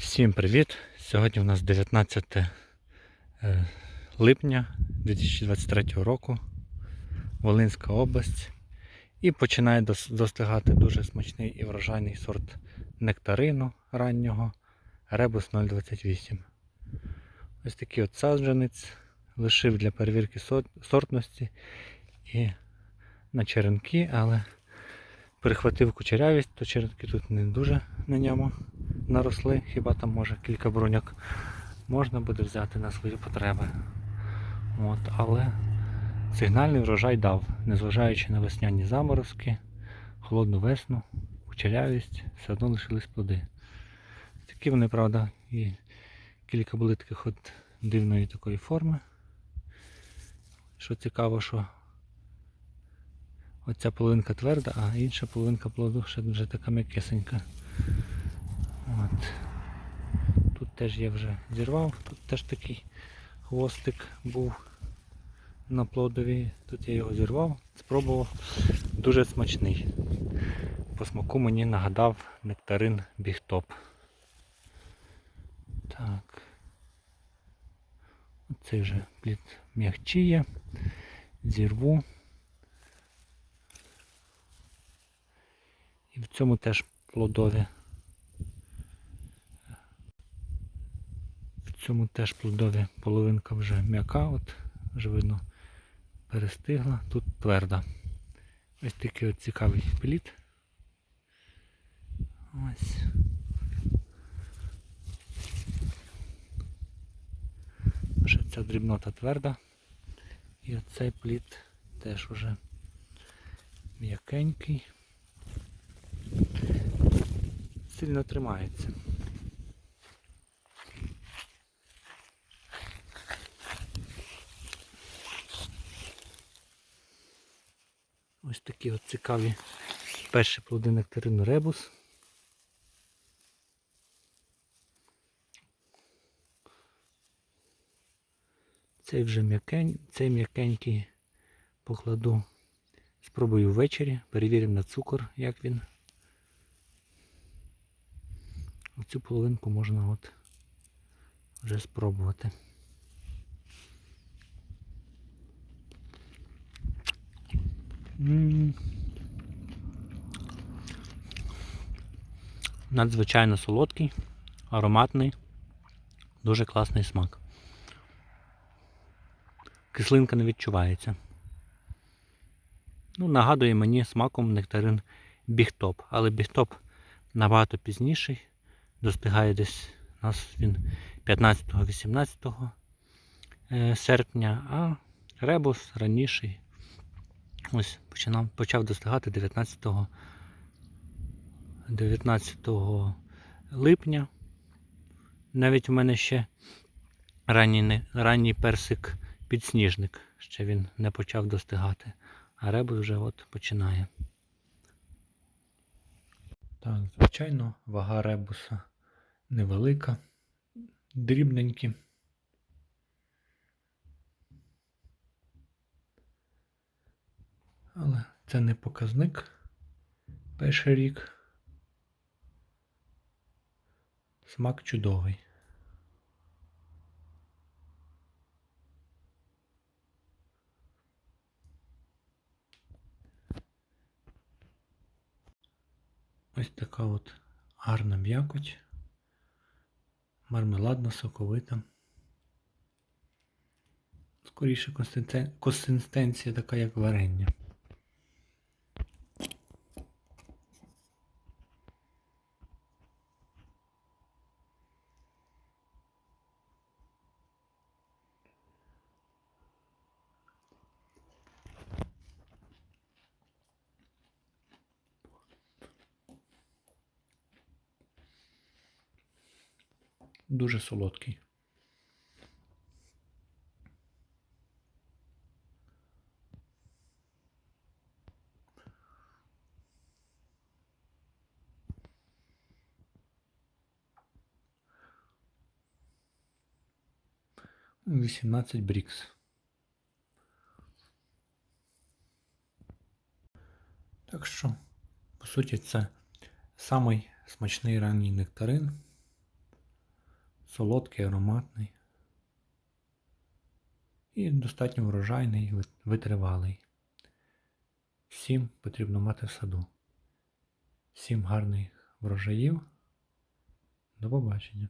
Всім привіт! Сьогодні у нас 19 е, липня 2023 року, Волинська область. І починає достигати дуже смачний і врожайний сорт нектарину раннього Ребус 028. Ось такий от саджанець лишив для перевірки сортності і на черенки, але перехватив кучерявість, то черенки тут не дуже на ньому наросли, хіба там може кілька броняк можна буде взяти на свої потреби. От, але сигнальний врожай дав, незважаючи на весняні заморозки, холодну весну, кучерявість, все одно лишились плоди. Такі вони, правда, і кілька були таких от дивної такої форми. Що цікаво, що оця половинка тверда, а інша половинка плоду ще вже така м'якесенька. От. Тут теж я вже зірвав, тут теж такий хвостик був на плодові. Тут я його зірвав, спробував. Дуже смачний. По смаку мені нагадав нектарин бігтоп. Так. Оцей вже плід м'ягчіє. Зірву. І в цьому теж плодові. Цьому теж плодові половинка вже м'яка, от вже видно перестигла, тут тверда. Ось такий от цікавий плід. Ось. Ця дрібнота тверда. І оцей плід теж уже м'якенький. Сильно тримається. Ось такі от цікаві перші плоди нектарину ребус. Цей вже м'якень, цей м'якенький покладу. Спробую ввечері, перевіримо на цукор, як він. Оцю половинку можна от вже спробувати. Надзвичайно солодкий, ароматний, дуже класний смак. Кислинка не відчувається. Ну, нагадує мені смаком нектарин бігтоп, але бігтоп набагато пізніший. Достигає десь у нас він 15-18 е, серпня, а ребус раніший. Ось починав, почав достигати 19, 19 липня. Навіть у мене ще ранній, ранній персик підсніжник, ще він не почав достигати, а ребус вже от починає. Так, звичайно, вага ребуса невелика, дрібненькі. Але це не показник. Перший рік. Смак чудовий. Ось така от гарна м'якоть. Мармеладна, соковита. Скоріше консистенція така, як варення. Дуже солодкий. Вісімнадцять брікс. Так що, по суті, це самий смачний ранній нектарин. Солодкий, ароматний. І достатньо врожайний, витривалий. Всім потрібно мати в саду. Всім гарних врожаїв. До побачення.